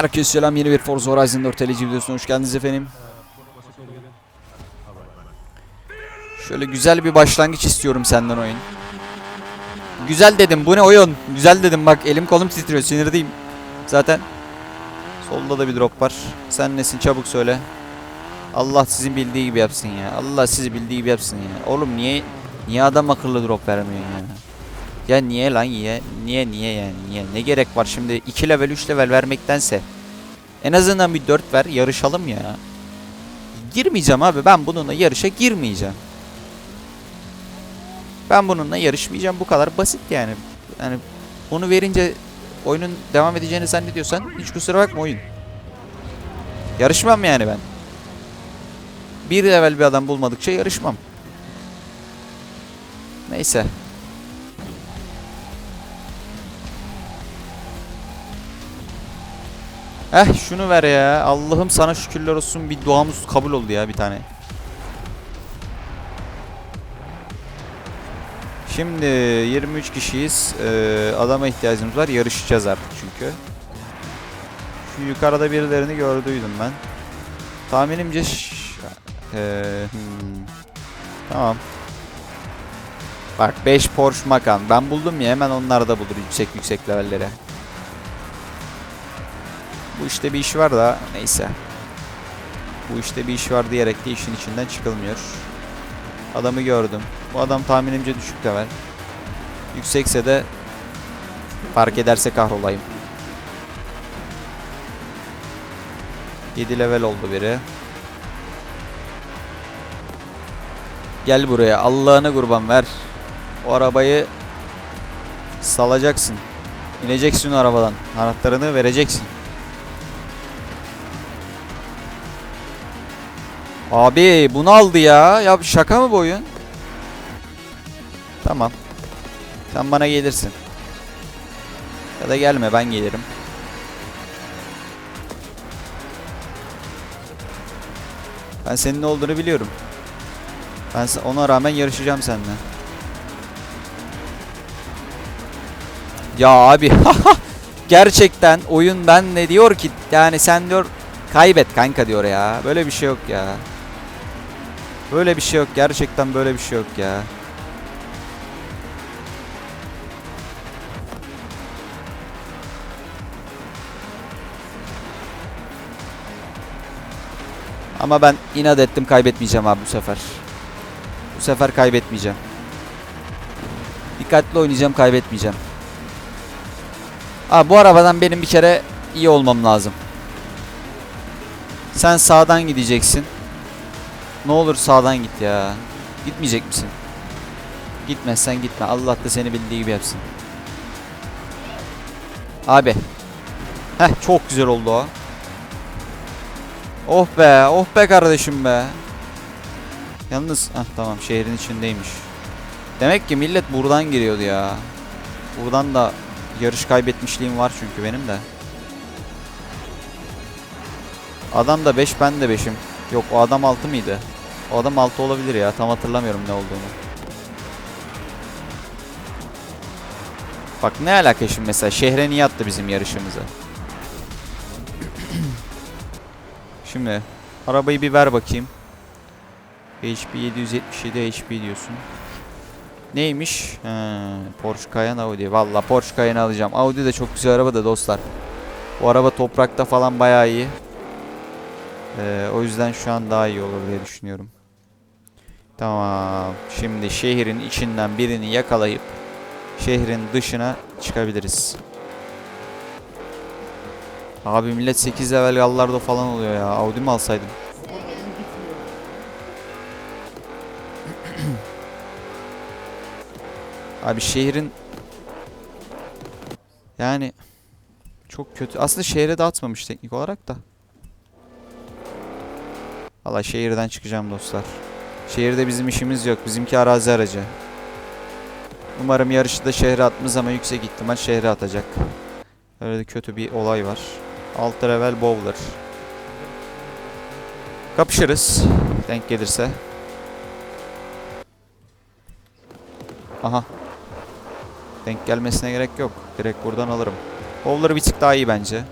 Herkese selam yeni bir Forza Horizon 4 LG videosuna hoş geldiniz efendim. Şöyle güzel bir başlangıç istiyorum senden oyun. Güzel dedim bu ne oyun? Güzel dedim bak elim kolum titriyor sinirdeyim. Zaten solda da bir drop var. Sen nesin çabuk söyle. Allah sizin bildiği gibi yapsın ya. Allah sizi bildiği gibi yapsın ya. Oğlum niye niye adam akıllı drop vermiyor ya? Ya niye lan niye? Niye niye yani niye? Ne gerek var şimdi 2 level 3 level vermektense en azından bir 4 ver yarışalım ya. Girmeyeceğim abi ben bununla yarışa girmeyeceğim. Ben bununla yarışmayacağım bu kadar basit yani. Yani bunu verince oyunun devam edeceğini zannediyorsan hiç kusura bakma oyun. Yarışmam yani ben. Bir level bir adam bulmadıkça yarışmam. Neyse. Eh şunu ver ya. Allah'ım sana şükürler olsun bir duamız kabul oldu ya bir tane. Şimdi 23 kişiyiz. Ee, adama ihtiyacımız var. Yarışacağız artık çünkü. Şu yukarıda birilerini gördüydüm ben. Tahminimce ee, hmm. Tamam. Bak 5 Porsche Macan. Ben buldum ya hemen onlar da bulur yüksek yüksek levellere. Bu işte bir iş var da neyse. Bu işte bir iş var diyerek de işin içinden çıkılmıyor. Adamı gördüm. Bu adam tahminimce düşük level. Yüksekse de fark ederse kahrolayım. 7 level oldu biri. Gel buraya. Allah'ını kurban ver. O arabayı salacaksın. İneceksin arabadan. Anahtarını vereceksin. Abi bunu aldı ya. Ya şaka mı bu oyun? Tamam. Sen bana gelirsin. Ya da gelme ben gelirim. Ben senin ne olduğunu biliyorum. Ben ona rağmen yarışacağım seninle. Ya abi gerçekten oyun ben ne diyor ki yani sen diyor kaybet kanka diyor ya. Böyle bir şey yok ya. Böyle bir şey yok. Gerçekten böyle bir şey yok ya. Ama ben inat ettim kaybetmeyeceğim abi bu sefer. Bu sefer kaybetmeyeceğim. Dikkatli oynayacağım kaybetmeyeceğim. Abi bu arabadan benim bir kere iyi olmam lazım. Sen sağdan gideceksin. Ne olur sağdan git ya. Gitmeyecek misin? Gitmezsen gitme. Allah da seni bildiği gibi yapsın. Abi. Heh çok güzel oldu o. Oh be, oh be kardeşim be. Yalnız, heh tamam şehrin içindeymiş. Demek ki millet buradan giriyordu ya. Buradan da yarış kaybetmişliğim var çünkü benim de. Adam da 5 ben de 5'im. Yok o adam 6 mıydı? O adam 6 olabilir ya. Tam hatırlamıyorum ne olduğunu. Bak ne alaka şimdi mesela şehre niye attı bizim yarışımızı? şimdi arabayı bir ver bakayım. HP 777 HP diyorsun. Neymiş? Ha, Porsche Cayenne Audi. Valla Porsche Cayenne alacağım. Audi de çok güzel araba da dostlar. Bu araba toprakta falan bayağı iyi. Ee, o yüzden şu an daha iyi olur diye düşünüyorum. Tamam. Şimdi şehrin içinden birini yakalayıp şehrin dışına çıkabiliriz. Abi millet 8 level gallarda falan oluyor ya. Audi mi alsaydım? Abi şehrin yani çok kötü. Aslında şehre dağıtmamış teknik olarak da. Valla şehirden çıkacağım dostlar. Şehirde bizim işimiz yok. Bizimki arazi aracı. Umarım yarışı da şehre atmaz ama yüksek ihtimal şehre atacak. Öyle kötü bir olay var. Alt level bowler. Kapışırız. Denk gelirse. Aha. Denk gelmesine gerek yok. Direkt buradan alırım. Bowler bir tık daha iyi bence.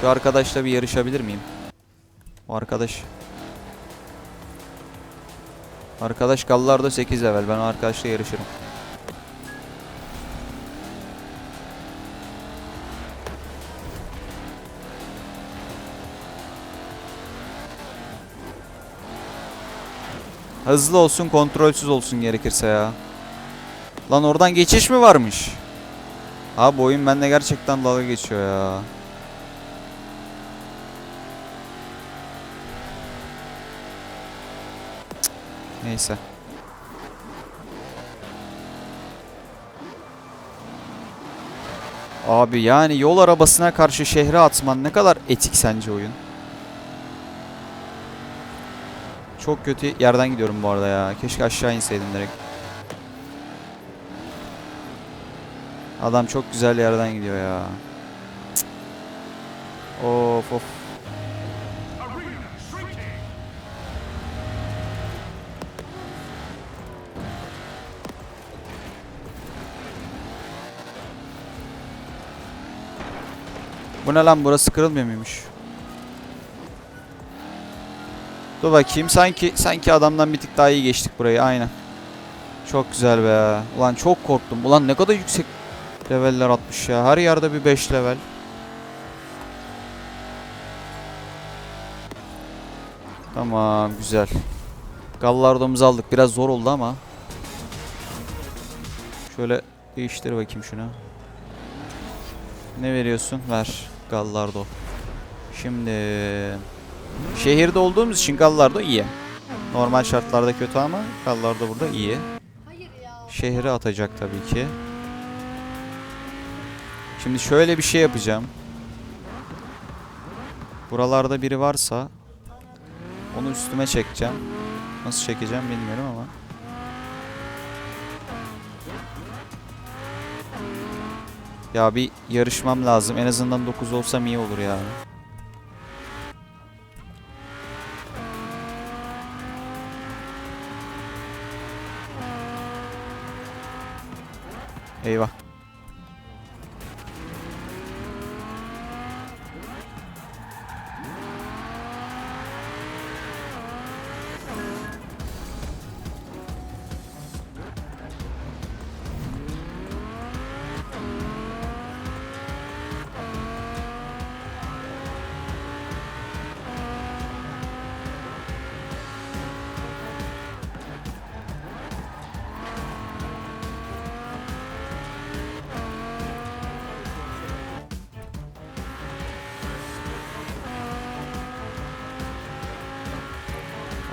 Şu arkadaşla bir yarışabilir miyim? Arkadaş. Arkadaş Gallardo 8 level. Ben arkadaşla yarışırım. Hızlı olsun, kontrolsüz olsun gerekirse ya. Lan oradan geçiş mi varmış? Abi oyun bende gerçekten dalga geçiyor ya. Neyse. Abi yani yol arabasına karşı şehre atman ne kadar etik sence oyun? Çok kötü yerden gidiyorum bu arada ya. Keşke aşağı inseydim direkt. Adam çok güzel yerden gidiyor ya. Cık. Of of. Bu ne lan burası kırılmıyor muymuş? Dur bakayım sanki sanki adamdan bir tık daha iyi geçtik burayı aynen. Çok güzel be. Ulan çok korktum. Ulan ne kadar yüksek leveller atmış ya. Her yerde bir 5 level. Tamam güzel. Gallardomuzu aldık. Biraz zor oldu ama. Şöyle değiştir bakayım şunu. Ne veriyorsun? Ver. Gallardo. Şimdi şehirde olduğumuz için Gallardo iyi. Normal şartlarda kötü ama Gallardo burada iyi. Şehre atacak tabii ki. Şimdi şöyle bir şey yapacağım. Buralarda biri varsa onu üstüme çekeceğim. Nasıl çekeceğim bilmiyorum ama. Ya bir yarışmam lazım. En azından 9 olsam iyi olur ya. Eyvah.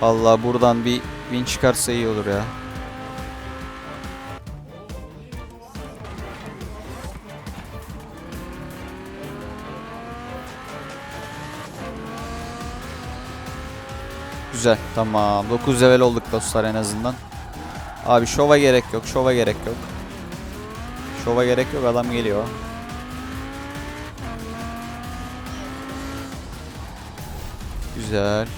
Vallahi buradan bir win çıkarsa iyi olur ya. Güzel. Tamam. 9 level olduk dostlar en azından. Abi şova gerek yok. Şova gerek yok. Şova gerek yok. Adam geliyor. Güzel.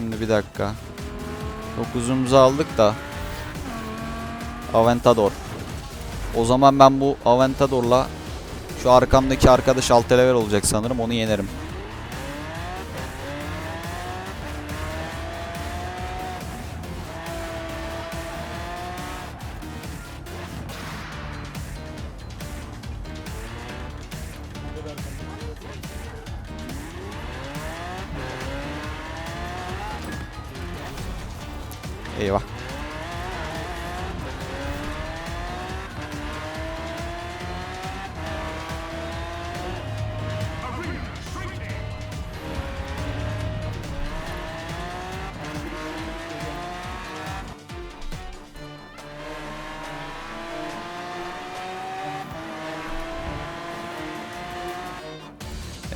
Şimdi bir dakika. 9'umuzu aldık da. Aventador. O zaman ben bu Aventador'la şu arkamdaki arkadaş 6 level olacak sanırım. Onu yenerim. Eyvah.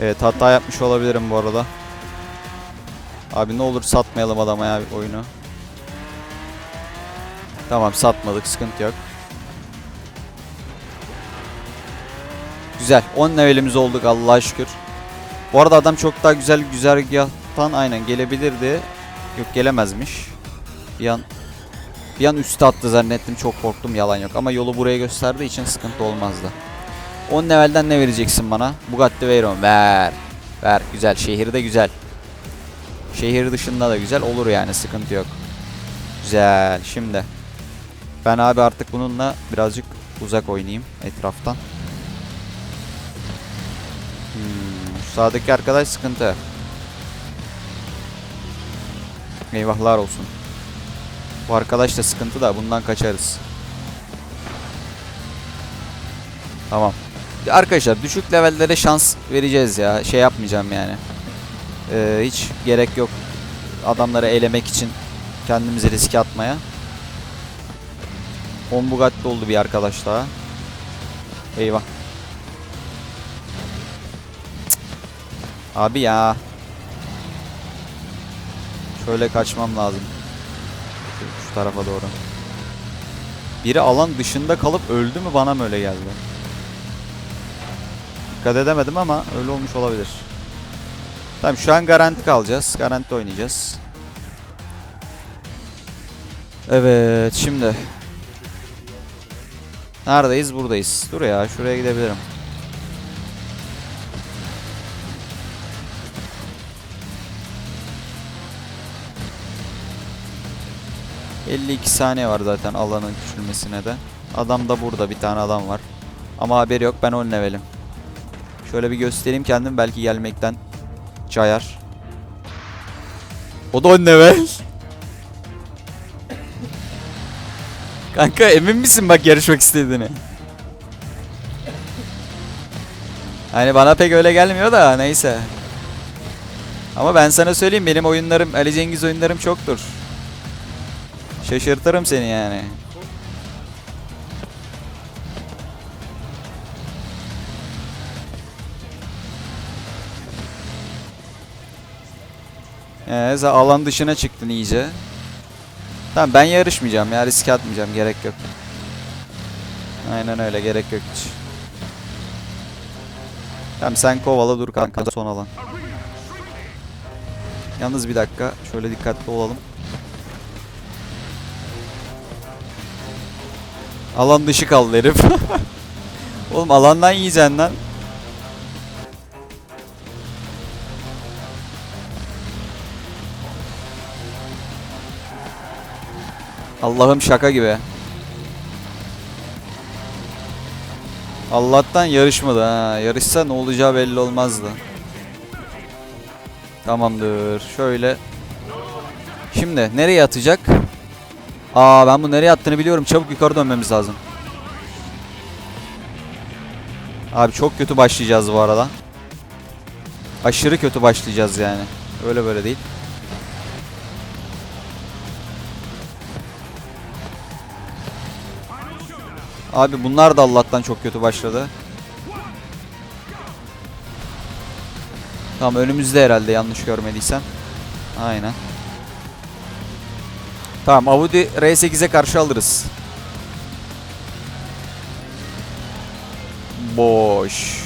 Evet hata yapmış olabilirim bu arada. Abi ne olur satmayalım adama ya oyunu. Tamam satmadık sıkıntı yok. Güzel 10 levelimiz olduk Allah'a şükür. Bu arada adam çok daha güzel güzergahtan aynen gelebilirdi. Yok gelemezmiş. Bir an bir an üstü attı zannettim çok korktum yalan yok. Ama yolu buraya gösterdiği için sıkıntı olmazdı. 10 levelden ne vereceksin bana? Bugatti Veyron ver. Ver güzel şehirde güzel. Şehir dışında da güzel olur yani sıkıntı yok. Güzel şimdi. Ben abi artık bununla birazcık uzak oynayayım etraftan. Hmm, sağdaki arkadaş sıkıntı. Eyvahlar olsun. Bu arkadaş da sıkıntı da bundan kaçarız. Tamam. Arkadaşlar düşük levellere şans vereceğiz ya. Şey yapmayacağım yani. Ee, hiç gerek yok adamları elemek için kendimizi riske atmaya. 10 Bugatti oldu bir arkadaş daha. Eyvah. Cık. Abi ya. Şöyle kaçmam lazım. Şu, tarafa doğru. Biri alan dışında kalıp öldü mü bana mı öyle geldi? Dikkat edemedim ama öyle olmuş olabilir. Tamam şu an garanti kalacağız. Garanti oynayacağız. Evet şimdi. Neredeyiz? Buradayız. Dur ya şuraya gidebilirim. ...52 saniye var zaten alanın küçülmesine de. Adam da burada bir tane adam var. Ama haberi yok ben 10 levelim. Şöyle bir göstereyim kendim belki gelmekten cayar. O da 10 level. Kanka emin misin bak yarışmak istediğini? Hani bana pek öyle gelmiyor da neyse. Ama ben sana söyleyeyim benim oyunlarım Ali Cengiz oyunlarım çoktur. Şaşırtırım seni yani. Ee, alan dışına çıktın iyice. Tamam ben yarışmayacağım ya riske atmayacağım gerek yok. Aynen öyle gerek yok hiç. Tamam sen kovala dur kanka son alan. Yalnız bir dakika şöyle dikkatli olalım. Alan dışı kaldı herif. Oğlum alandan yiyeceksin lan. Allah'ım şaka gibi. Allah'tan yarışmadı ha. Yarışsa ne olacağı belli olmazdı. Tamamdır. Şöyle. Şimdi nereye atacak? Aa ben bu nereye attığını biliyorum. Çabuk yukarı dönmemiz lazım. Abi çok kötü başlayacağız bu arada. Aşırı kötü başlayacağız yani. Öyle böyle değil. Abi bunlar da Allah'tan çok kötü başladı. Tamam önümüzde herhalde yanlış görmediysem. Aynen. Tamam Audi R8'e karşı alırız. Boş.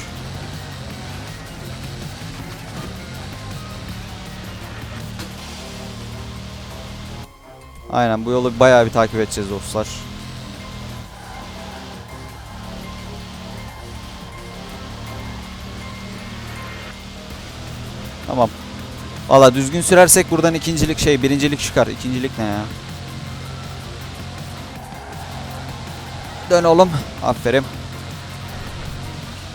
Aynen bu yolu bayağı bir takip edeceğiz dostlar. Tamam. Valla düzgün sürersek buradan ikincilik şey birincilik çıkar. İkincilik ne ya? Dön oğlum. Aferin.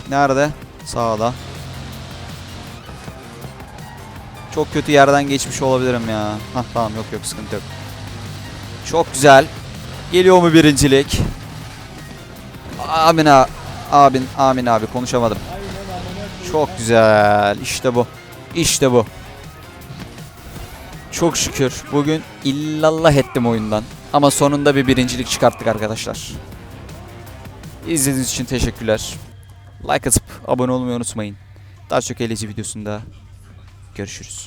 Nerede? Sağda. Çok kötü yerden geçmiş olabilirim ya. Hah tamam yok yok sıkıntı yok. Çok güzel. Geliyor mu birincilik? Amin abi. Abin, amin abi konuşamadım. Çok güzel. İşte bu. İşte bu. Çok şükür bugün illallah ettim oyundan. Ama sonunda bir birincilik çıkarttık arkadaşlar. İzlediğiniz için teşekkürler. Like atıp abone olmayı unutmayın. Daha çok eğlence videosunda görüşürüz.